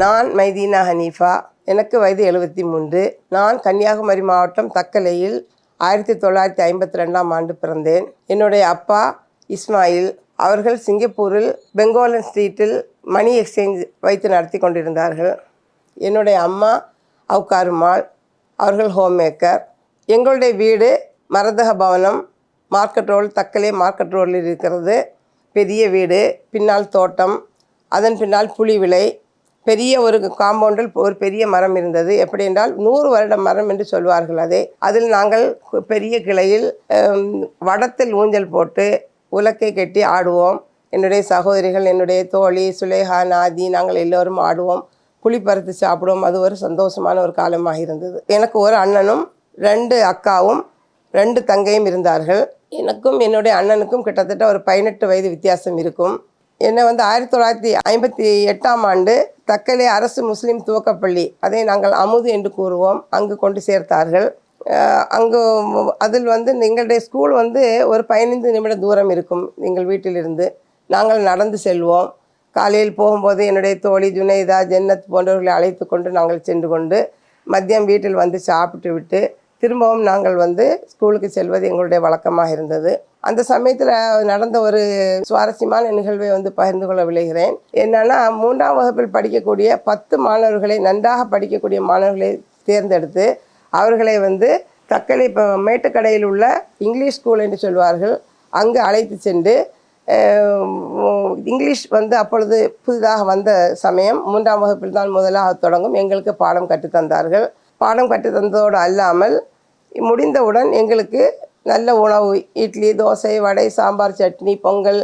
நான் மைதீனா ஹனீஃபா. எனக்கு வயது எழுபத்தி மூன்று. நான் கன்னியாகுமரி மாவட்டம் தக்கலையில் ஆயிரத்தி தொள்ளாயிரத்தி ஐம்பத்தி ரெண்டாம் ஆண்டு பிறந்தேன். என்னுடைய அப்பா இஸ்மாயில். அவர்கள் சிங்கப்பூரில் பெங்கோலன் ஸ்ட்ரீட்டில் மணி எக்ஸ்சேஞ்ச் வைத்து நடத்தி கொண்டிருந்தார்கள். என்னுடைய அம்மா அவுக்காருமாள் அவர்கள் ஹோம் மேக்கர். எங்களுடைய வீடு Marathaka Bhavanam. Market road Thuckalay market ரோலில் இருக்கிறது. பெரிய வீடு பின்னால் தோட்டம். அதன் பின்னால் புளி விலை. பெரிய ஒரு காம்பவுண்டில் ஒரு பெரிய மரம் இருந்தது. எப்படி என்றால் நூறு வருட மரம் என்று சொல்வார்கள் அதே. அதில் நாங்கள் பெரிய கிளையில் வடத்தில் ஊஞ்சல் போட்டு உலக்கை கட்டி ஆடுவோம். என்னுடைய சகோதரிகள் என்னுடைய தோழி சுலேஹா நாதி நாங்கள் எல்லோரும் ஆடுவோம். புளி பறித்து சாப்பிடுவோம். அது ஒரு சந்தோஷமான ஒரு காலமாக இருந்தது. எனக்கு ஒரு அண்ணனும் ரெண்டு அக்காவும் ரெண்டு தங்கையும் இருந்தார்கள். எனக்கும் என்னுடைய அண்ணனுக்கும் கிட்டத்தட்ட ஒரு பதினெட்டு வயது வித்தியாசம் இருக்கும். என்னை வந்து ஆயிரத்தி தொள்ளாயிரத்தி ஐம்பத்தி எட்டாம் ஆண்டு தக்கலை அரசு முஸ்லீம் துவக்கப்பள்ளி. அதை நாங்கள் அமுது என்று கூறுவோம். அங்கு கொண்டு சேர்த்தார்கள். அங்கு அதில் வந்து எங்களுடைய ஸ்கூல் வந்து ஒரு பதினைந்து நிமிட தூரம் இருக்கும் எங்கள் வீட்டிலிருந்து. நாங்கள் நடந்து செல்வோம். காலையில் போகும்போது என்னுடைய தோழி ஜுனைதா ஜென்னத் போன்றவர்களை அழைத்து கொண்டு நாங்கள் சென்று கொண்டு மதியம் வீட்டில் வந்து சாப்பிட்டு விட்டு திரும்பவும் நாங்கள் வந்து ஸ்கூலுக்கு செல்வது எங்களுடைய வழக்கமாக இருந்தது. அந்த சமயத்தில் நடந்த ஒரு சுவாரஸ்யமான நிகழ்வை வந்து பகிர்ந்து கொள்ள விளைகிறேன் என்னன்னா மூன்றாம் வகுப்பில் படிக்கக்கூடிய பத்து மாணவர்களை நன்றாக படிக்கக்கூடிய மாணவர்களை தேர்ந்தெடுத்து அவர்களை வந்து தக்கலை இப்போ மேட்டுக்கடையில் உள்ள இங்கிலீஷ் ஸ்கூல் என்று சொல்வார்கள் அங்கு அழைத்து சென்று இங்கிலீஷ் வந்து அப்பொழுது புதிதாக வந்த சமயம் மூன்றாம் வகுப்பில் தான் முதலாக தொடங்கும் எங்களுக்கு பாடம் கற்றுத் தந்தார்கள். பாடம் கற்றுத் தந்ததோடு அல்லாமல் முடிந்தவுடன் எங்களுக்கு நல்ல உணவு இட்லி தோசை வடை சாம்பார் சட்னி பொங்கல்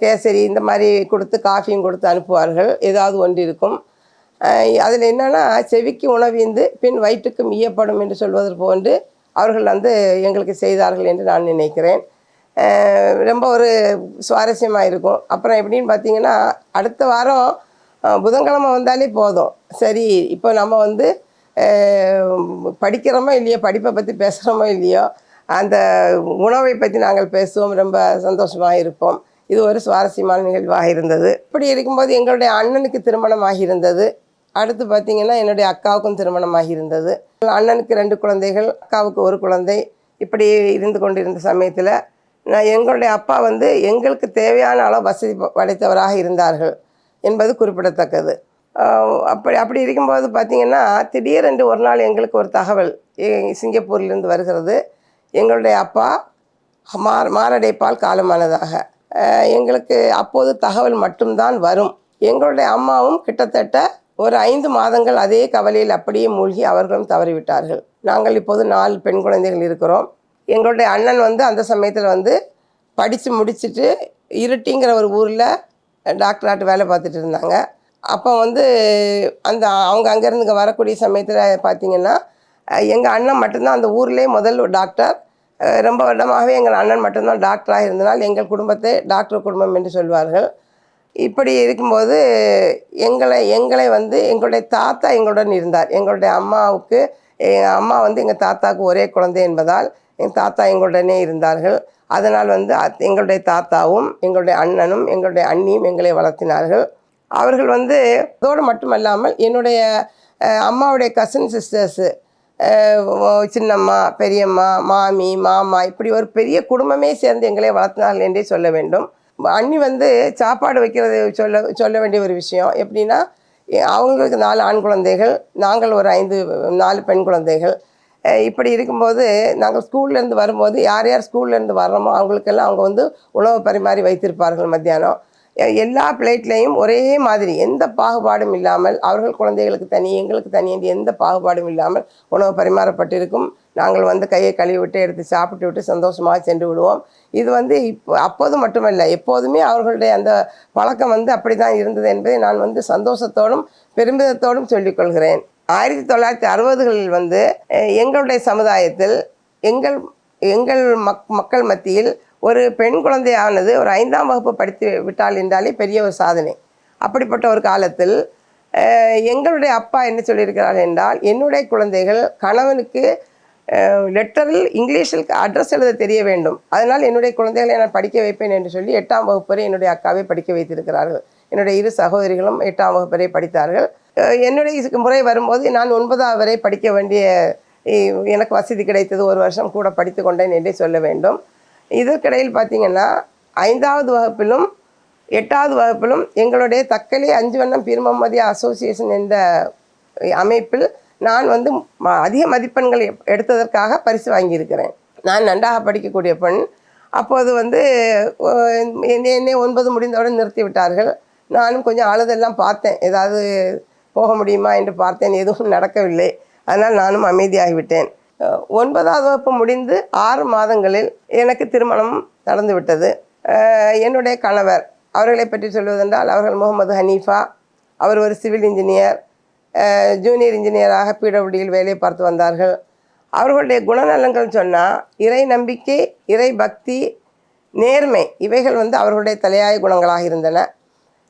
கேசரி இந்த மாதிரி கொடுத்து காஃபியும் கொடுத்து அனுப்புவார்கள். ஏதாவது ஒன்று இருக்கும். அதில் என்னென்னா செவிக்கு உணவிந்து பின் வயிற்றுக்கு ஈயப்படும் என்று சொல்வதற்கு போன்று அவர்கள் வந்து எங்களுக்கு செய்தார்கள் என்று நான் நினைக்கிறேன். ரொம்ப ஒரு சுவாரஸ்யமாக இருக்கும். அப்புறம் எப்படின்னு பார்த்தீங்கன்னா அடுத்த வாரம் புதன்கிழமை வந்தாலே போதும். சரி இப்போ நம்ம வந்து படிக்கிறோமோ இல்லையோ படிப்பை பற்றி பேசுகிறோமோ இல்லையோ அந்த உணவை பற்றி நாங்கள் பேசுவோம். ரொம்ப சந்தோஷமாக இருப்போம். இது ஒரு சுவாரஸ்யமான நிகழ்வாக இருந்தது. இப்படி இருக்கும்போது எங்களுடைய அண்ணனுக்கு திருமணம் இருந்தது. அடுத்து பார்த்தீங்கன்னா என்னுடைய அக்காவுக்கும் திருமணம் இருந்தது. அண்ணனுக்கு ரெண்டு குழந்தைகள் அக்காவுக்கு ஒரு குழந்தை. இப்படி இருந்து கொண்டிருந்த சமயத்தில் நான் எங்களுடைய அப்பா வந்து எங்களுக்கு தேவையான அளவு வசதி படைத்தவராக இருந்தார்கள் என்பது குறிப்பிடத்தக்கது. அப்படி அப்படி இருக்கும்போது பார்த்தீங்கன்னா திடீரென்று ஒரு நாள் எங்களுக்கு ஒரு தகவல் சிங்கப்பூர்லேருந்து வருகிறது. எங்களுடைய அப்பா மார் மாரடைப்பால் காலமானதாக. எங்களுக்கு அப்போது தகவல் மட்டும்தான் வரும். எங்களுடைய அம்மாவும் கிட்டத்தட்ட ஒரு ஐந்து மாதங்கள் அதே கவலையில் அப்படியே மூழ்கி அவர்களும் தவறிவிட்டார்கள். நாங்கள் இப்போது நாலு பெண் குழந்தைகள் இருக்கிறோம். எங்களுடைய அண்ணன் வந்து அந்த சமயத்தில் வந்து படித்து முடிச்சுட்டு இருட்டிங்கிற ஒரு ஊரில் டாக்டராட்டு வேலை பார்த்துட்டு இருந்தாங்க. அப்போ வந்து அந்த அவங்க அங்கேருந்து இங்கே வரக்கூடிய சமயத்தில் பார்த்தீங்கன்னா எங்கள் அண்ணன் மட்டும்தான் அந்த ஊர்லேயே முதல் டாக்டர். ரொம்ப வருடமாகவே எங்கள் அண்ணன் மட்டும்தான் டாக்டராக இருந்தனால் எங்கள் குடும்பத்தை டாக்டர் குடும்பம் என்று சொல்வார்கள். இப்படி இருக்கும்போது எங்களை எங்களை வந்து எங்களுடைய தாத்தா எங்களுடன் இருந்தார். எங்களுடைய அம்மாவுக்கு எங்கள் அம்மா வந்து எங்கள் தாத்தாவுக்கு ஒரே குழந்தை என்பதால் எங்கள் தாத்தா எங்களுடனே இருந்தார்கள். அதனால் வந்து எங்களுடைய தாத்தாவும் எங்களுடைய அண்ணனும் எங்களுடைய அண்ணியும் எங்களை வளர்த்தினார்கள். அவர்கள் வந்து அதோடு மட்டுமல்லாமல் என்னுடைய அம்மாவுடைய கசின் சிஸ்டர்ஸு சின்னம்மா பெரியம்மா மாமி மாமா இப்படி ஒரு பெரிய குடும்பமே சேர்ந்து எங்களை வளர்த்தினார்கள் என்றே சொல்ல வேண்டும். அண்ணி வந்து சாப்பாடு வைக்கிறது சொல்ல சொல்ல வேண்டிய ஒரு விஷயம். எப்படின்னா அவங்களுக்கு நாலு ஆண் குழந்தைகள் நாங்கள் ஒரு ஐந்து நாலு பெண் குழந்தைகள். இப்படி இருக்கும்போது நாங்கள் ஸ்கூல்லேருந்து வரும்போது யார் யார் ஸ்கூல்லேருந்து வர்றோமோ அவங்களுக்கெல்லாம் அவங்க வந்து உணவு பரிமாறி வைத்திருப்பார்கள் மத்தியானம். எல்லா பிளேட்லேயும் ஒரே மாதிரி எந்த பாகுபாடும் இல்லாமல் அவர்கள் குழந்தைகளுக்கு தனி எங்களுக்கு தனி என்று எந்த பாகுபாடும் இல்லாமல் உணவு பரிமாறப்பட்டிருக்கும். நாங்கள் வந்து கையை கழுவி விட்டு எடுத்து சாப்பிட்டு விட்டு சந்தோஷமாக சென்று விடுவோம். இது வந்து இப்போ அப்போது மட்டுமல்ல எப்போதுமே அவர்களுடைய அந்த பழக்கம் வந்து அப்படி தான் இருந்தது என்பதை நான் வந்து சந்தோஷத்தோடும் பெருமிதத்தோடும் சொல்லிக்கொள்கிறேன் ஆயிரத்தி தொள்ளாயிரத்தி அறுபதுகளில் வந்து எங்களுடைய சமுதாயத்தில் எங்கள் எங்கள் மக் மக்கள் மத்தியில் ஒரு பெண் குழந்தையானது ஒரு ஐந்தாம் வகுப்பு படித்து விட்டால் என்றாலே பெரிய ஒரு சாதனை. அப்படிப்பட்ட ஒரு காலத்தில் எங்களுடைய அப்பா என்ன சொல்லியிருக்கிறார் என்றால் என்னுடைய குழந்தைகள் கணவனுக்கு லெட்டரில் இங்கிலீஷில் அட்ரஸ் எழுத தெரிய வேண்டும். அதனால் என்னுடைய குழந்தைகளை நான் படிக்க வைப்பேன் என்று சொல்லி எட்டாம் வகுப்பு வரை என்னுடைய அக்காவை படிக்க வைத்திருக்கிறார்கள். என்னுடைய இரு சகோதரிகளும் எட்டாம் வகுப்பு வரை படித்தார்கள். என்னுடைய முறை வரும்போது நான் ஒன்பதாவது வரை படிக்க வேண்டிய எனக்கு வசதி கிடைத்தது. ஒரு வருஷம் கூட படித்து கொண்டேன் என்றே சொல்ல வேண்டும். இதற்கிடையில் பார்த்தீங்கன்னா ஐந்தாவது வகுப்பிலும் எட்டாவது வகுப்பிலும் எங்களுடைய தக்கலி அஞ்சு வண்ணம் பீர்மமதிய அசோசியேஷன் என்ற அமைப்பில் நான் வந்து ம- அதிக மதிப்பெண்கள் எடுத்ததற்காக பரிசு வாங்கியிருக்கிறேன். நான் நன்றாக படிக்கக்கூடிய பெண். அப்போது வந்து என்னை என்னை ஒன்பது முடிந்தவுடன் நிறுத்தி விட்டார்கள் நானும் கொஞ்சம் அழுதெல்லாம் பார்த்தேன். ஏதாவது போக முடியுமா என்று பார்த்தேன். எதுவும் நடக்கவில்லை. அதனால் நானும் அமைதியாகிவிட்டேன். ஒன்பதாவது வகுப்பு முடிந்து ஆறு மாதங்களில் எனக்கு திருமணம் நடந்துவிட்டது. என்னுடைய கணவர் அவர்களை பற்றி சொல்வதென்றால் அவர்கள் முகமது ஹனீஃபா அவர் ஒரு சிவில் இன்ஜினியர் ஜூனியர் இன்ஜினியராக பிடபிள்யூடியில் வேலை பார்த்து வந்தார்கள். அவர்களுடைய குணநலங்கள் சொன்னால் இறை நம்பிக்கை இறை பக்தி நேர்மை இவைகள் வந்து அவர்களுடைய தலையாய குணங்களாக இருந்தன.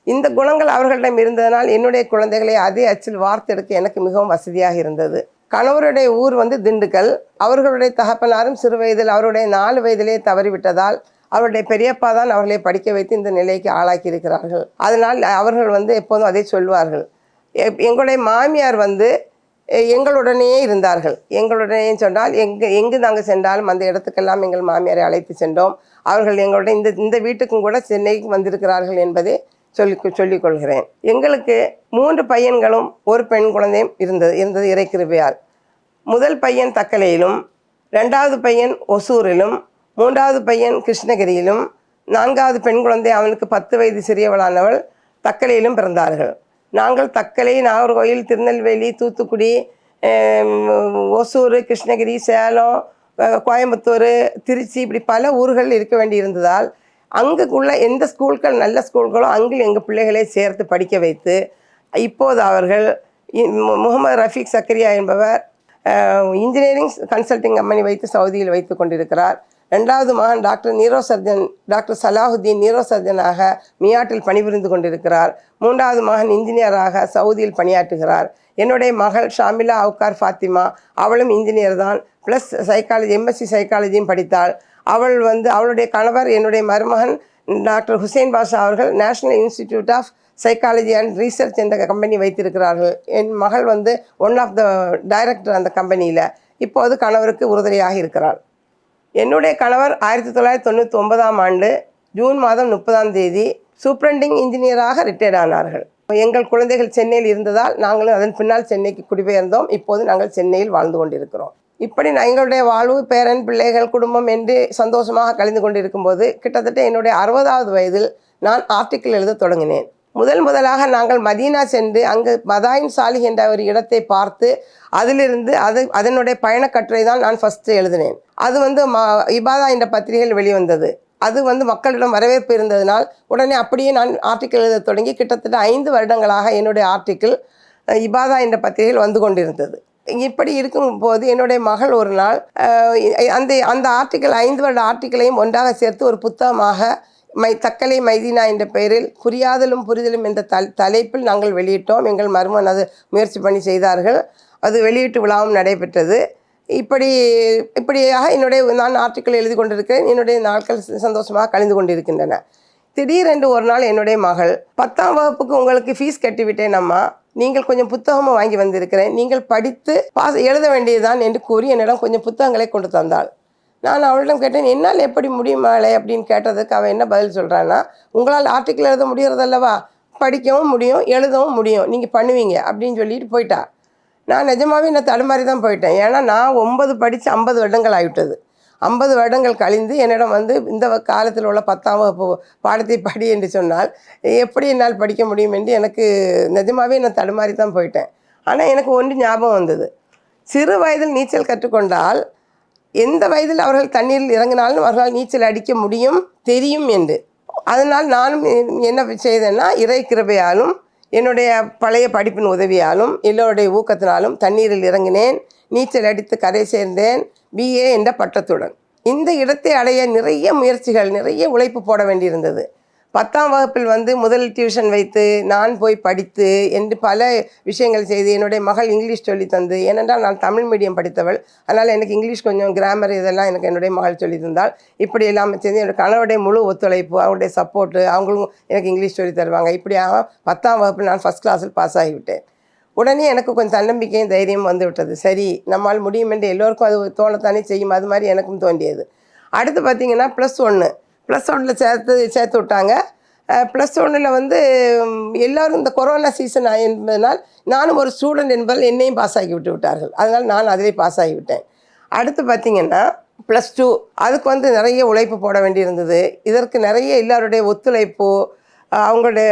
இந்த குணங்கள் அவர்களிடம் இருந்ததனால் என்னுடைய குழந்தைகளை அதே அச்சில் வார்த்தெடுக்க எனக்கு மிகவும் வசதியாக இருந்தது. கணவருடைய ஊர் வந்து திண்டுக்கல். அவர்களுடைய தகப்பனாரும் சிறு வயதில் அவருடைய நாலு வயதிலே தவறிவிட்டதால் அவருடைய பெரியப்பா தான் அவர்களை படிக்க வைத்து இந்த நிலைக்கு ஆளாக்கி இருக்கிறார்கள் அதனால் அவர்கள் வந்து எப்போதும் அதை சொல்வார்கள். எப்- எங்களுடைய மாமியார் வந்து எங்களுடனேயே இருந்தார்கள். எங்களுடனே சொன்னால் எங்கு எங்கு நாங்கள் சென்றாலும் அந்த இடத்துக்கெல்லாம் எங்கள் மாமியாரை அழைத்து சென்றோம். அவர்கள் எங்களுடைய இந்த இந்த வீட்டுக்கும் கூட சென்னைக்கு வந்திருக்கிறார்கள் என்பதை சொல்லி சொல்லிக்கொள்கிறேன் எங்களுக்கு மூன்று பையன்களும் ஒரு பெண் குழந்தையும் இருந்தது இருந்தது இறைக்கிருவையால் முதல் பையன் தக்கலையிலும் ரெண்டாவது பையன் ஒசூரிலும் மூன்றாவது பையன் கிருஷ்ணகிரியிலும் நான்காவது பெண் குழந்தை அவனுக்கு பத்து வயது சிறியவளானவள் தக்கலையிலும் பிறந்தார்கள். நாங்கள் தக்கலை நாகர்கோயில் திருநெல்வேலி தூத்துக்குடி ஒசூர் கிருஷ்ணகிரி சேலம் கோயம்புத்தூர் திருச்சி இப்படி பல ஊர்கள் இருக்க வேண்டி இருந்ததால் அங்குக்குள்ள எந்த ஸ்கூல்கள் நல்ல ஸ்கூல்களோ அங்கு எங்கள் பிள்ளைகளை சேர்த்து படிக்க வைத்து இப்போது அவர்கள் இ- முகமது ரஃபீக் சக்கரியா என்பவர் இன்ஜினியரிங் கன்சல்டிங் கம்பெனி வைத்து சவுதியில் வைத்து கொண்டிருக்கிறார். ரெண்டாவது மகன் doctor neuro surgeon doctor Salahuddin neuro சர்ஜனாக மியாட்டில் பணிபுரிந்து கொண்டிருக்கிறார். மூன்றாவது மகன் இன்ஜினியராக சவுதியில் பணியாற்றுகிறார். என்னுடைய மகள் ஷாமிலா அவுகார் ஃபாத்திமா அவளும் இன்ஜினியர் தான். ப்ளஸ் சைக்காலஜி எம்எஸ்சி சைக்காலஜியும் படித்தாள். அவள் வந்து அவளுடைய கணவர் என்னுடைய மருமகன் டாக்டர் ஹுசேன் பாஷா அவர்கள் national institute of psychology and research என்ற கம்பெனி வைத்திருக்கிறார்கள். என் மகள் வந்து ஒன் ஆஃப் த டைரக்டர் அந்த கம்பெனியில் இப்போது கணவருக்கு உறுதுணையாக இருக்கிறார் என்னுடைய கணவர் ஆயிரத்தி தொள்ளாயிரத்தி தொண்ணூற்றி ஒன்பதாம் ஆண்டு ஜூன் மாதம் முப்பதாம் தேதி சூப்ரண்டிங் இன்ஜினியராக ரிட்டையர்ட் ஆனார்கள். எங்கள் குழந்தைகள் சென்னையில் இருந்ததால் நாங்களும் அதன் பின்னால் சென்னைக்கு குடிபெயர்ந்தோம். இப்போது நாங்கள் சென்னையில் வாழ்ந்து கொண்டிருக்கிறோம். இப்படி நான் எங்களுடைய வாழ்வு பேரன் பிள்ளைகள் குடும்பம் என்று சந்தோஷமாக கழிந்து கொண்டிருக்கும்போது கிட்டத்தட்ட என்னுடைய அறுபதாவது வயதில் நான் ஆர்டிக்கிள் எழுத தொடங்கினேன். முதல் முதலாக நாங்கள் மதீனா சென்று அங்கு மதாயின் சாலி என்ற ஒரு இடத்தை பார்த்து அதிலிருந்து அது அதனுடைய பயணக்கட்டுரை தான் நான் ஃபஸ்ட்டு எழுதினேன். அது வந்து ம இபாதா என்ற பத்திரிகையில் வெளிவந்தது. அது வந்து மக்களிடம் வரவேற்பு இருந்ததினால் உடனே அப்படியே நான் ஆர்டிக்கிள் எழுத தொடங்கி கிட்டத்தட்ட ஐந்து வருடங்களாக என்னுடைய ஆர்டிக்கிள் இபாதா என்ற பத்திரிகையில் வந்து கொண்டிருந்தது. இப்படி இருக்கும்போது என்னுடைய மகள் ஒரு நாள் அந்த அந்த ஆர்டிக்கிள் ஐந்து வருட ஆர்டிக்கிளையும் ஒன்றாக சேர்த்து ஒரு புத்தகமாக மை தக்கலை மைதீனா என்ற பெயரில் புரியாதலும் புரிதலும் என்ற தல் தலைப்பில் நாங்கள் வெளியிட்டோம். எங்கள் மருமன் அது முயற்சி பண்ணி செய்தார்கள். அது வெளியீட்டு விழாவும் நடைபெற்றது. இப்படி இப்படியாக என்னுடைய நான் ஆர்டிக்கல் எழுதி கொண்டிருக்கிறேன். என்னுடைய நாட்கள் சந்தோஷமாக கழிந்து கொண்டிருக்கின்றன. திடீரென்று ஒரு நாள் என்னுடைய மகள் பத்தாம் வகுப்புக்கு உங்களுக்கு ஃபீஸ் கட்டிவிட்டேன் அம்மா. நீங்கள் கொஞ்சம் புத்தகமும் வாங்கி வந்திருக்கிறேன். நீங்கள் படித்து பாஸ் எழுத வேண்டியதுதான் என்று கூறி என்னிடம் கொஞ்சம் புத்தகங்களை கொண்டு தந்தாள். நான் அவளிடம் கேட்டேன் என்னால் எப்படி முடியுமாளே அப்படின்னு கேட்டதுக்கு அவன் என்ன பதில் சொல்கிறான்னா உங்களால் ஆர்டிக்கிள் எழுத முடியறதல்லவா? படிக்கவும் முடியும் எழுதவும் முடியும். நீங்கள் பண்ணுவீங்க. அப்படின்னு சொல்லிட்டு போயிட்டா. நான் நிஜமாகவே நான் தடுமாறி தான் போயிட்டேன். ஏன்னா நான் ஒன்பது படித்து ஐம்பது வருடங்கள் ஆகிவிட்டது ஐம்பது வருடங்கள் கழிந்து என்னிடம் வந்து இந்த காலத்தில் உள்ள பத்தாம் வகுப்பு பாடத்தை படி என்று சொன்னால் எப்படி என்னால் படிக்க முடியும் என்று எனக்கு நிஜமாகவே நான் தடுமாறி தான் போயிட்டேன். ஆனால் எனக்கு ஒன்று ஞாபகம் வந்தது. சிறு வயதில் நீச்சல் கற்றுக்கொண்டால் எந்த வயதில் அவர்கள் தண்ணீரில் இறங்கினாலும் அவர்களால் நீச்சல் அடிக்க முடியும் தெரியும் என்று. அதனால் நானும் என்ன செய்தேன்னா இறை கிருபையாலும் என்னுடைய பழைய படிப்பின் உதவியாலும் எல்லோருடைய ஊக்கத்தினாலும் தண்ணீரில் இறங்கினேன் நீச்சல் அடித்து கரை சேர்ந்தேன் பிஏ என்ற பட்டத்துடன். இந்த இடத்தை அடைய நிறைய முயற்சிகள் நிறைய உழைப்பு போட வேண்டியிருந்தது. பத்தாம் வகுப்பில் வந்து முதல் டியூஷன் வைத்து நான் போய் படித்து என்று பல விஷயங்கள் செய்து என்னுடைய மகள் இங்கிலீஷ் சொல்லி தந்து. ஏனென்றால் நான் தமிழ் மீடியம் படித்தவள். அதனால் எனக்கு இங்கிலீஷ் கொஞ்சம் கிராமர் இதெல்லாம் எனக்கு என்னுடைய மகள் சொல்லி தந்தால் இப்படி எல்லாம் சேர்ந்து என்னுடைய கணவருடைய முழு ஒத்துழைப்பு அவருடைய சப்போர்ட்டு அவங்களும் எனக்கு இங்கிலீஷ் சொல்லி தருவாங்க. இப்படியாக பத்தாம் வகுப்பில் நான் ஃபஸ்ட் கிளாஸில் பாஸ் ஆகிவிட்டேன். உடனே எனக்கு கொஞ்சம் தன்னம்பிக்கையும் தைரியம் வந்து விட்டது. சரி நம்மால் முடியும் என்று எல்லோருக்கும் அது தோணத்தானே செய்யும். அது மாதிரி எனக்கும் தோன்றியது. அடுத்து பார்த்தீங்கன்னா ப்ளஸ் ஒன்று ப்ளஸ் ஒனில் சேர்த்து சேர்த்து விட்டாங்க. ப்ளஸ் ஒன்னில் வந்து எல்லோரும் இந்த கொரோனா சீசன் என்பதனால் நானும் ஒரு ஸ்டூடெண்ட் என்பதால் என்னையும் பாஸ் ஆகி விட்டு விட்டார்கள். அதனால் நான் அதிலே பாஸ் ஆகிவிட்டேன் அடுத்து பார்த்திங்கன்னா ப்ளஸ் டூ அதுக்கு வந்து நிறைய உழைப்பு போட வேண்டியிருந்தது. இதற்கு நிறைய எல்லாருடைய ஒத்துழைப்பு அவங்களுடைய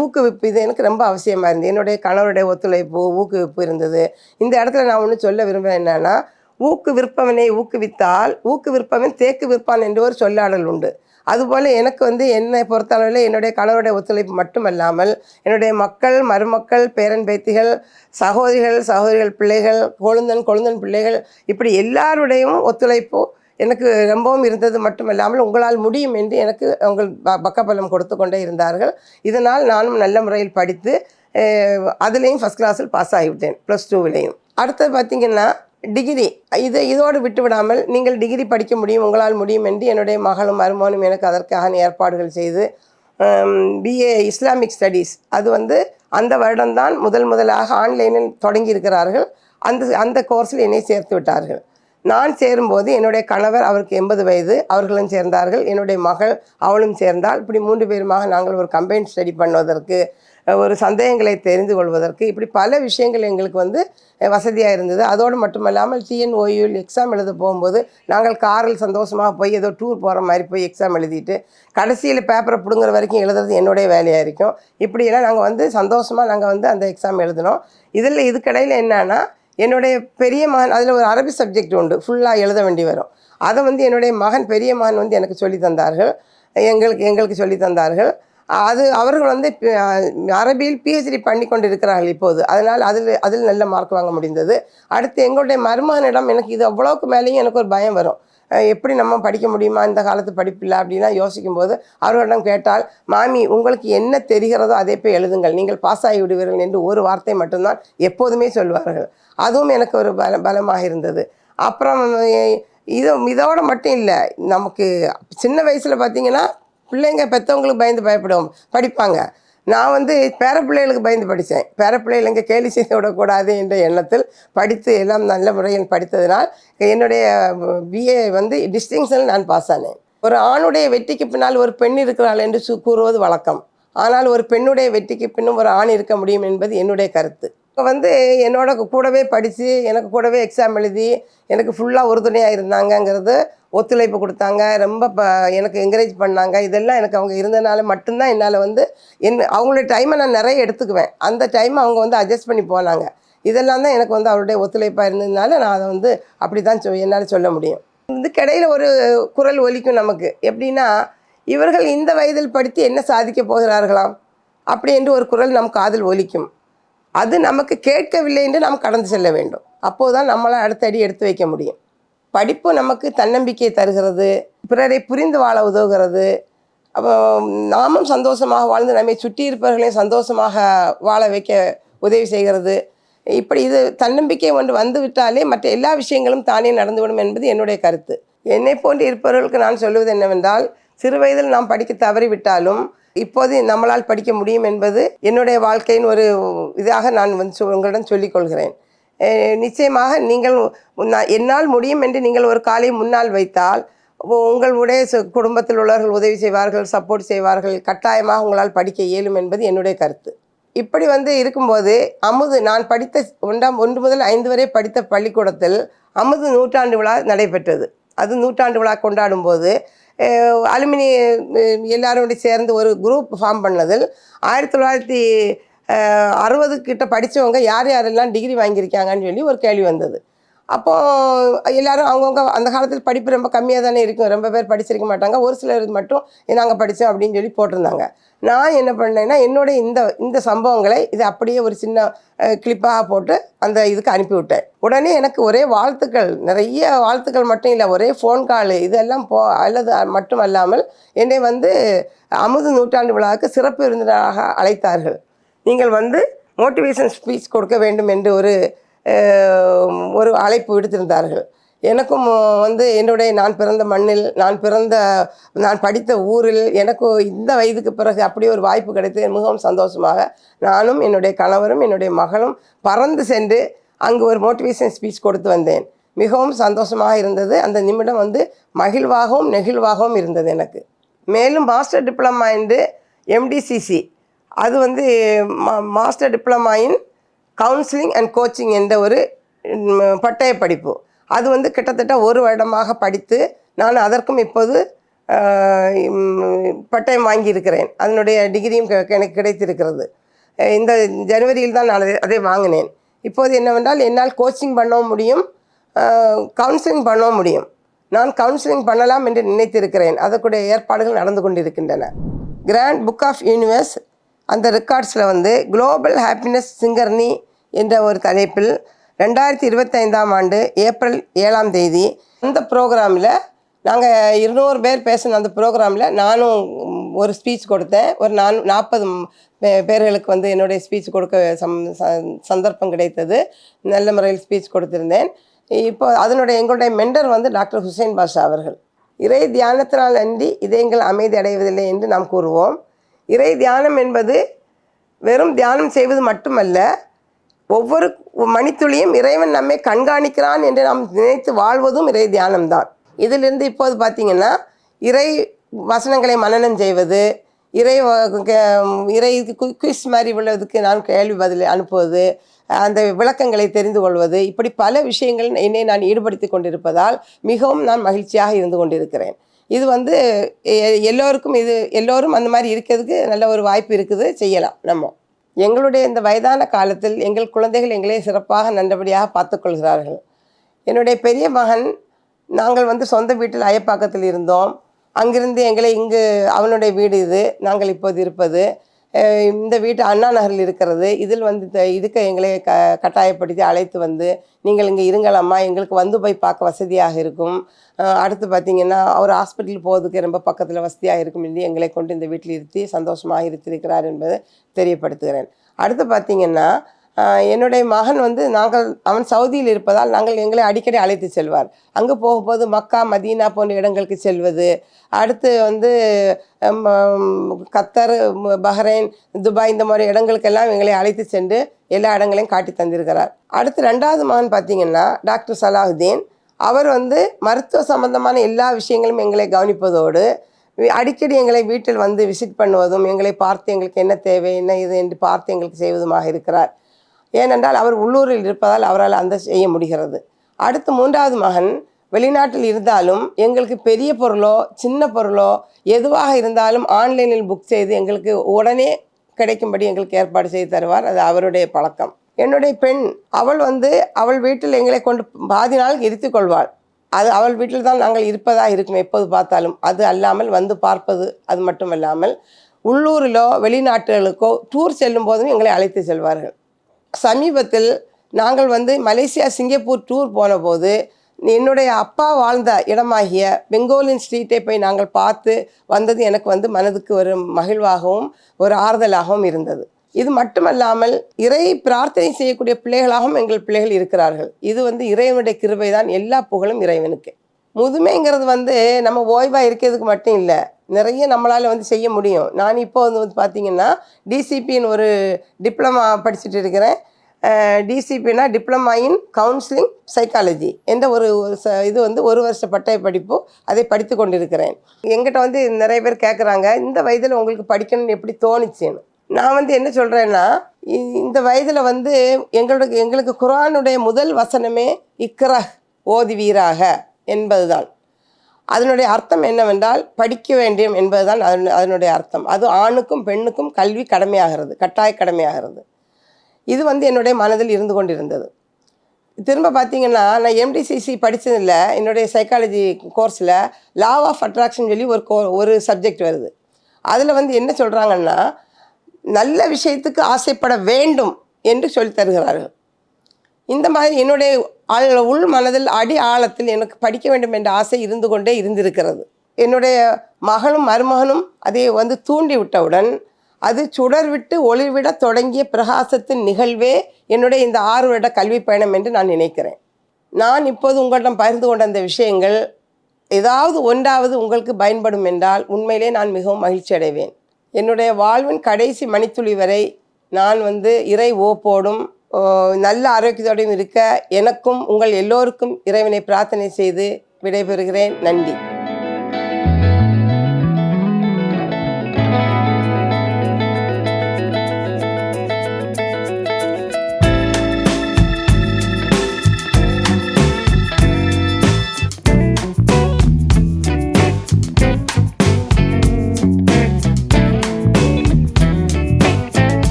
ஊக்குவிப்பு இது எனக்கு ரொம்ப அவசியமாக இருந்தது. என்னுடைய கணவருடைய ஒத்துழைப்பு ஊக்குவிப்பு இருந்தது. இந்த இடத்துல நான் ஒன்று சொல்ல விரும்புகிறேன் என்னென்னா ஊக்கு விற்பவனை ஊக்குவித்தால் ஊக்கு விற்பவன் தேக்கு விற்பான் என்று ஒரு சொல்லாடல் உண்டு. அதுபோல் எனக்கு வந்து என்னை பொறுத்தளவில் என்னுடைய கணவருடைய ஒத்துழைப்பு மட்டுமல்லாமல் என்னுடைய மக்கள் மருமக்கள் பேரன் பேத்திகள் சகோதரிகள் சகோதரிகள் பிள்ளைகள் கொழுந்தன் கொழுந்தன் பிள்ளைகள் இப்படி எல்லாருடையும் ஒத்துழைப்பு எனக்கு ரொம்பவும் இருந்தது மட்டுமல்லாமல் உங்களால் முடியும் என்று எனக்கு உங்கள் ப- பக்கபலம் கொடுத்து கொண்டே இருந்தார்கள். இதனால் நானும் நல்ல முறையில் படித்து அதுலேயும் ஃபஸ்ட் கிளாஸில் பாஸ் ஆகிவிட்டேன் ப்ளஸ் டூவிலையும் அடுத்தது பார்த்திங்கன்னா டிகிரி இது இதோடு விட்டு விடாமல் நீங்கள் டிகிரி படிக்க முடியும் உங்களால் முடியும் என்று என்னுடைய மகளும் மருமகனும் எனக்கு அதற்கான ஏற்பாடுகள் செய்து பிஏ இஸ்லாமிக் ஸ்டடீஸ் அது வந்து அந்த வருடம்தான் முதல் முதலாக ஆன்லைனில் தொடங்கி இருக்கிறார்கள் அந்த அந்த கோர்ஸில் என்னை சேர்த்து விட்டார்கள். நான் சேரும்போது என்னுடைய கணவர் அவருக்கு எண்பது வயது அவர்களும் சேர்ந்தார்கள். என்னுடைய மகள் அவளும் சேர்ந்தால் இப்படி மூன்று பேருமாக நாங்கள் ஒரு கம்பைன் ஸ்டடி பண்ணுவதற்கு ஒரு சந்தேகங்களை தெரிந்து கொள்வதற்கு இப்படி பல விஷயங்கள் எங்களுக்கு வந்து வசதியாக இருந்தது. அதோடு மட்டுமல்லாமல் டிஎன்ஓயூவில் எக்ஸாம் எழுத போகும்போது நாங்கள் காரில் சந்தோஷமாக போய் ஏதோ டூர் போகிற மாதிரி போய் எக்ஸாம் எழுதிட்டு கடைசியில் பேப்பரை பிடுங்குற வரைக்கும் எழுதுறது என்னுடைய வேலையாக இருக்கும். இப்படியெல்லாம் நாங்கள் வந்து சந்தோஷமாக நாங்கள் வந்து அந்த எக்ஸாம் எழுதினோம். இதில் இதுக்கடையில் என்னென்னா என்னுடைய பெரிய மகன் அதில் ஒரு அரபி சப்ஜெக்ட் உண்டு ஃபுல்லாக எழுத வேண்டி வரும். அதை வந்து என்னுடைய மகன் பெரிய மகன் வந்து எனக்கு சொல்லி தந்தார்கள். எங்களுக்கு எங்களுக்கு சொல்லி தந்தார்கள். அது அவர்கள் வந்து அரபியில் பிஹெச்டி பண்ணி கொண்டு இருக்கிறார்கள் இப்போது. அதனால் அதில் அதில் நல்ல மார்க் வாங்க முடிந்தது. அடுத்து எங்களுடைய மருமகனிடம் எனக்கு இது அவ்வளோக்கு மேலேயும் எனக்கு ஒரு பயம் வரும். எப்படி நம்ம படிக்க முடியுமா? இந்த காலத்து படிப்பில்லை அப்படிலாம் யோசிக்கும்போது அவர்களிடம் கேட்டால் மாமி உங்களுக்கு என்ன தெரிகிறதோ அதை போய் எழுதுங்கள். நீங்கள் பாஸ் ஆகி விடுவீர்கள் என்று ஒரு வார்த்தை மட்டும்தான் எப்போதுமே சொல்வார்கள். அதுவும் எனக்கு ஒரு பல பலமாக இருந்தது. அப்புறம் இது இதோடு மட்டும் இல்லை நமக்கு சின்ன வயசில் பார்த்தீங்கன்னா பிள்ளைங்க பெற்றவங்களுக்கு பயந்து பயப்படுவோம் படிப்பாங்க. நான் வந்து பேர பிள்ளைகளுக்கு பயந்து படித்தேன் பேர பிள்ளைகளுங்க கேலி செய்து விடக்கூடாது என்ற எண்ணத்தில் படித்து எல்லாம் நல்ல முறையில் படித்ததினால் என்னுடைய பிஏ வந்து டிஸ்டிங்ஷனில் நான் பாஸ் ஆனேன். ஒரு ஆணுடைய வெற்றிக்கு பின்னால் ஒரு பெண் இருக்கிறாள் என்று கூறுவது வழக்கம். ஆனால் ஒரு பெண்ணுடைய வெற்றிக்கு பின்னும் ஒரு ஆண் இருக்க முடியும் என்பது என்னுடைய கருத்து. இப்போ வந்து என்னோட கூடவே படித்து எனக்கு கூடவே எக்ஸாம் எழுதி எனக்கு ஃபுல்லாக உறுதுணையாக இருந்தாங்கங்கிறது ஒத்துழைப்பு கொடுத்தாங்க. ரொம்ப ப எனக்கு என்கரேஜ் பண்ணாங்க. இதெல்லாம் எனக்கு அவங்க இருந்தனால மட்டும்தான் என்னால் வந்து என் அவங்களுடைய டைமை நான் நிறைய எடுத்துக்குவேன். அந்த டைமை அவங்க வந்து அட்ஜஸ்ட் பண்ணி போனாங்க. இதெல்லாம் தான் எனக்கு வந்து அவருடைய ஒத்துழைப்பாக இருந்ததுனால நான் அதை வந்து அப்படி தான் சொ என்னால் சொல்ல முடியும். இதுக்கிடையில் ஒரு குரல் ஒலிக்கும் நமக்கு. எப்படின்னா இவர்கள் இந்த வயதில் படித்து என்ன சாதிக்க போகிறார்களாம்? அப்படி என்று ஒரு குரல் நம் காதில் ஒலிக்கும். அது நமக்கு கேட்கவில்லை என்று நாம் கடந்து செல்ல வேண்டும். அப்போதுதான் நம்மளால் அடுத்த அடி எடுத்து வைக்க முடியும். படிப்பு நமக்கு தன்னம்பிக்கை தருகிறது பிறரை புரிந்து வாழ உதவுகிறது. அப்போ நாமும் சந்தோஷமாக வாழ்ந்து நம்மை சுற்றி இருப்பவர்களையும் சந்தோஷமாக வாழ வைக்க உதவி செய்கிறது. இப்படி இது தன்னம்பிக்கை ஒன்று வந்துவிட்டாலே மற்ற எல்லா விஷயங்களும் தானே நடந்துவிடும் என்பது என்னுடைய கருத்து. என்னை போன்று இருப்பவர்களுக்கு நான் சொல்வது என்னவென்றால் சிறு வயதில் நாம் படிக்க தவறிவிட்டாலும் இப்போது நம்மளால் படிக்க முடியும் என்பது என்னுடைய வாழ்க்கையின் ஒரு இதாக நான் வந்து உங்களிடம் சொல்லிக் கொள்கிறேன். நிச்சயமாக நீங்கள் என்னால் முடியும் என்று நீங்கள் ஒரு காலை முன்னால் வைத்தால் உங்களுடைய சு- குடும்பத்தில் உள்ளவர்கள் உதவி செய்வார்கள் சப்போர்ட் செய்வார்கள் கட்டாயமாக உங்களால் படிக்க இயலும் என்பது என்னுடைய கருத்து. இப்படி வந்து இருக்கும்போது அமுது நான் படித்த ஒன்றாம் ஒன்று முதல் ஐந்து வரை படித்த பள்ளிக்கூடத்தில் அமுது நூற்றாண்டு விழா நடைபெற்றது. அது நூற்றாண்டு விழா கொண்டாடும் போது அலுமினி அஹ், எல்லாரோட சேர்ந்து ஒரு குரூப் ஃபார்ம் பண்ணதில் ஆயிரத்தி தொள்ளாயிரத்தி அறுபது கிட்ட படித்தவங்க யார் யாரெல்லாம் டிகிரி வாங்கியிருக்காங்கன்னு சொல்லி ஒரு கேள்வி வந்தது. அப்போது எல்லோரும் அவங்கவுங்க அந்த காலத்தில் படிப்பு ரொம்ப கம்மியாக தானே இருக்கும். ரொம்ப பேர் படிச்சிருக்க மாட்டாங்க. ஒரு சிலர் மட்டும் நாங்கள் படித்தோம் அப்படின்னு சொல்லி போட்டிருந்தாங்க. நான் என்ன பண்ணேன்னா என்னுடைய இந்த இந்த சம்பவங்களை இது அப்படியே ஒரு சின்ன கிளிப்பாக போட்டு அந்த இதுக்கு அனுப்பிவிட்டேன். உடனே எனக்கு ஒரே வாழ்த்துக்கள். நிறைய வாழ்த்துக்கள் மட்டும் இல்லை. ஒரே ஃபோன் கால் இதெல்லாம் போ அல்லது மட்டும் அல்லாமல் என்னை வந்து அமுது நூற்றாண்டு விழாவுக்கு சிறப்பு விருந்தினராக அழைத்தார்கள். நீங்கள் வந்து மோட்டிவேஷன் ஸ்பீச் கொடுக்க வேண்டும் என்று ஒரு ஒரு அழைப்பு விடுத்திருந்தார்கள். எனக்கும் வந்து என்னுடைய நான் பிறந்த மண்ணில் நான் பிறந்த நான் படித்த ஊரில் எனக்கு இந்த வயதுக்கு பிறகு அப்படி ஒரு வாய்ப்பு கிடைத்தது. மிகவும் சந்தோஷமாக நானும் என்னுடைய கணவரும் என்னுடைய மகளும் பறந்து சென்று அங்கு ஒரு மோட்டிவேஷன் ஸ்பீச் கொடுத்து வந்தேன். மிகவும் சந்தோஷமாக இருந்தது. அந்த நிமிடம் வந்து மகிழ்வாகவும் நெகிழ்வாகவும் இருந்தது எனக்கு. மேலும் மாஸ்டர் டிப்ளமா என்று எம்டிசிசி அது வந்து மா- master diploma in counselling and coaching என்ற ஒரு பட்டய படிப்பு. அது வந்து கிட்டத்தட்ட ஒரு வருடமாக படித்து நான் அதற்கும் இப்போது பட்டயம் வாங்கியிருக்கிறேன். அதனுடைய டிகிரியும் கெ- எனக்கு கிடைத்திருக்கிறது. இந்த ஜனவரியில் தான் நான் அதை- அதை வாங்கினேன். இப்போது என்னவென்றால் என்னால் கோச்சிங் பண்ணவும் முடியும் கவுன்சிலிங் பண்ணவும் முடியும். நான் கவுன்சிலிங் பண்ணலாம் என்று நினைத்திருக்கிறேன். அதற்குடைய ஏற்பாடுகள் நடந்து கொண்டிருக்கின்றன. கிராண்ட் புக் ஆஃப் யூனிவர்ஸ் அந்த ரெக்கார்ட்ஸில் வந்து குளோபல் ஹாப்பினஸ் சிங்கர்னி என்ற ஒரு தலைப்பில் ரெண்டாயிரத்தி இருபத்தைந்தாம் ஆண்டு ஏப்ரல் ஏழாம் தேதி அந்த ப்ரோக்ராமில் நாங்கள் இருநூறு பேர் பேசின அந்த ப்ரோக்ராமில் நானும் ஒரு ஸ்பீச் கொடுத்தேன். ஒரு நான் நாற்பது பேர்களுக்கு வந்து என்னுடைய ஸ்பீச் கொடுக்க சம் சந்தர்ப்பம் கிடைத்தது. நல்ல முறையில் ஸ்பீச் கொடுத்திருந்தேன். இப்போ அதனுடைய எங்களுடைய மெண்டர் வந்து டாக்டர் ஹுசைன் பாஷா அவர்கள். இறை தியானத்தினால் அன்றி இதயங்கள் அமைதி அடைவதில்லை என்று நாம் கூறுவோம். இறை தியானம் என்பது வெறும் தியானம் செய்வது மட்டுமல்ல ஒவ்வொரு மணித்துளியும் இறைவன் நம்மை கண்காணிக்கிறான் என்று நாம் நினைத்து வாழ்வதும் இறை தியானம்தான். இதிலிருந்து இப்போது பார்த்தீங்கன்னா இறை வசனங்களை மனநம் செய்வது இறை கே- இறை குயிஸ் மாதிரி உள்ளதுக்கு நான் கேள்வி பதில் அனுப்புவது அந்த விளக்கங்களை தெரிந்து கொள்வது இப்படி பல விஷயங்கள் என்னை நான் ஈடுபடுத்தி கொண்டிருப்பதால் மிகவும் நான் மகிழ்ச்சியாக இருந்து கொண்டிருக்கிறேன். இது வந்து எ- எல்லோருக்கும் இது எல்லோரும் அந்த மாதிரி இருக்கிறதுக்கு நல்ல ஒரு வாய்ப்பு இருக்குது செய்யலாம் நம்ம. எங்களுடைய இந்த வயதான காலத்தில் எங்கள் குழந்தைகள் எங்களை சிறப்பாக நல்லபடியாக பார்த்துக்கொள்கிறார்கள் என்னுடைய பெரிய மகன் நாங்கள் வந்து சொந்த வீட்டில் அயப்பாக்கத்தில் இருந்தோம். அங்கிருந்து எங்களை இங்கு அவனுடைய வீடு இது நாங்கள் இப்போது இருப்பது. இந்த வீட்டு அண்ணா நகரில் இருக்கிறது. இதில் வந்து த- எங்களை க கட்டாயப்படுத்தி அழைத்து வந்து நீங்கள் இங்கே இருங்களாம்மா எங்களுக்கு வந்து போய் பார்க்க வசதியாக இருக்கும். அடுத்து பார்த்தீங்கன்னா அவர் ஹாஸ்பிட்டல் போகிறதுக்கு ரொம்ப பக்கத்தில் வசதியாக இருக்கும் என்று எங்களை கொண்டு இந்த வீட்டில் இருத்தி சந்தோஷமாக இருத்திருக்கிறார் என்பதை தெரியப்படுத்துகிறேன். அடுத்து பார்த்தீங்கன்னா என்னுடைய மகன் வந்து நாங்கள் அவன் சவுதியில் இருப்பதால் நாங்கள் எங்களை அடிக்கடி அழைத்து செல்வார். அங்கே போகும்போது மக்கா மதீனா போன்ற இடங்களுக்கு செல்வது. அடுத்து வந்து கத்தர் பஹ்ரைன் துபாய் இந்த மாதிரி இடங்களுக்கெல்லாம் எங்களை அழைத்து சென்று எல்லா இடங்களையும் காட்டி தந்திருக்கிறார். அடுத்து ரெண்டாவது மகன் பார்த்தீங்கன்னா டாக்டர் சலாஹுதீன் அவர் வந்து மருத்துவ சம்பந்தமான எல்லா விஷயங்களும் எங்களை கவனிப்பதோடு அடிக்கடி எங்களை வீட்டில் வந்து விசிட் பண்ணுவதும் எங்களை பார்த்து எங்களுக்கு என்ன தேவை என்ன இது என்று பார்த்து எங்களுக்கு செய்வதுமாக இருக்கிறார். ஏனென்றால் அவர் உள்ளூரில் இருப்பதால் அவரால் அந்த செய்ய முடிகிறது. அடுத்து மூன்றாவது மகன் வெளிநாட்டில் இருந்தாலும் எங்களுக்கு பெரிய பொருளோ சின்ன பொருளோ எதுவாக இருந்தாலும் ஆன்லைனில் புக் செய்து எங்களுக்கு உடனே கிடைக்கும்படி எங்களுக்கு ஏற்பாடு செய்து தருவார். அது அவருடைய பழக்கம். என்னுடைய பெண் அவள் வந்து அவள் வீட்டில் எங்களை கொண்டு பாதி நாள் இருத்திக் கொள்வாள். அது அவள் வீட்டில் தான் நாங்கள் இருப்பதாக இருக்கும் எப்போது பார்த்தாலும். அது அல்லாமல் வந்து பார்ப்பது அது மட்டும் இல்லாமல் உள்ளூரிலோ வெளிநாட்டுகளுக்கோ டூர் செல்லும் போதும் எங்களை அழைத்து செல்வார்கள். சமீபத்தில் நாங்கள் வந்து மலேசியா சிங்கப்பூர் டூர் போனபோது என்னுடைய அப்பா வாழ்ந்த இடமாகிய பெங்கோலின் ஸ்ட்ரீட்டை போய் நாங்கள் பார்த்து வந்தது எனக்கு வந்து மனதுக்கு ஒரு மகிழ்வாகவும் ஒரு ஆறுதலாகவும் இருந்தது. இது மட்டுமல்லாமல் இறை பிரார்த்தனை செய்யக்கூடிய பிள்ளைகளாகவும் எங்கள் பிள்ளைகள் இருக்கிறார்கள். இது வந்து இறைவனுடைய கிருபை தான் எல்லா புகழும் இறைவனுக்கு. முதுமைங்கிறது வந்து நம்ம ஓய்வாக இருக்கிறதுக்கு மட்டும் இல்லை. நிறைய நம்மளால் வந்து செய்ய முடியும். நான் இப்போ வந்து வந்து பார்த்தீங்கன்னா டிசிபின்னு ஒரு டிப்ளமா படிச்சுட்டு இருக்கிறேன். டிசிபினா டிப்ளமா இன் கவுன்சிலிங் சைக்காலஜி. என்ற ஒரு ச இது வந்து ஒரு வருஷ பட்டய படிப்பு அதை படித்து கொண்டிருக்கிறேன். எங்கிட்ட வந்து நிறைய பேர் கேட்குறாங்க இந்த வயதில் உங்களுக்கு படிக்கணும்னு எப்படி தோணுச்சுன்னு? நான் வந்து என்ன சொல்கிறேன்னா இந்த வயதில் வந்து எங்களுக்கு எங்களுக்கு குரானுடைய முதல் வசனமே இக்ரஹ் ஓதுவீராக என்பதுதான். அதனுடைய அர்த்தம் என்னவென்றால் படிக்க வேண்டும் என்பதுதான் அதனு அதனுடைய அர்த்தம். அது ஆணுக்கும் பெண்ணுக்கும் கல்வி கடமையாகிறது கட்டாய கடமையாகிறது. இது வந்து என்னுடைய மனதில் இருந்து கொண்டிருந்தது. திரும்ப பார்த்தீங்கன்னா நான் எம்டிசிசி படித்ததில்ல என்னுடைய சைக்காலஜி கோர்ஸில் லா ஆஃப் அட்ராக்ஷன் சொல்லி ஒரு கோ ஒரு சப்ஜெக்ட் வருது. அதில் வந்து என்ன சொல்கிறாங்கன்னா நல்ல விஷயத்துக்கு ஆசைப்பட வேண்டும் என்று சொல்லித் தருகிறார்கள். இந்த மாதிரி என்னுடைய உள் மனதில் அடி ஆழத்தில் எனக்கு படிக்க வேண்டும் என்ற ஆசை இருந்து கொண்டே இருந்திருக்கிறது. என்னுடைய மகனும் மருமகனும் அதை வந்து தூண்டி விட்டவுடன் அது சுடர் விட்டு ஒளிர்விட தொடங்கிய பிரகாசத்தின் நிகழ்வே என்னுடைய இந்த ஆறு வருட கல்வி பயணம் என்று நான் நினைக்கிறேன். நான் இப்போது உங்களிடம் பகிர்ந்து கொண்ட அந்த விஷயங்கள் ஏதாவது ஒன்றாவது உங்களுக்கு பயன்படும் என்றால் உண்மையிலே நான் மிகவும் மகிழ்ச்சி அடைவேன் என்னுடைய வாழ்வின் கடைசி மணித்துளி வரை நான் வந்து இறை ஓப்போடும் நல்ல ஆரோக்கியத்தோடும் இருக்க எனக்கும் உங்கள் எல்லோருக்கும் இறைவனை பிரார்த்தனை செய்து விடைபெறுகிறேன். நன்றி.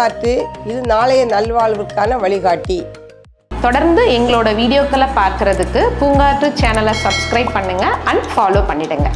பூங்காற்று இது நாளைய நல்வாழ்வுக்கான வழிகாட்டி. தொடர்ந்து எங்களோட வீடியோக்களை பார்க்குறதுக்கு பூங்காற்று சேனலை சப்ஸ்கிரைப் பண்ணுங்கள் அண்ட் ஃபாலோ பண்ணிடுங்க.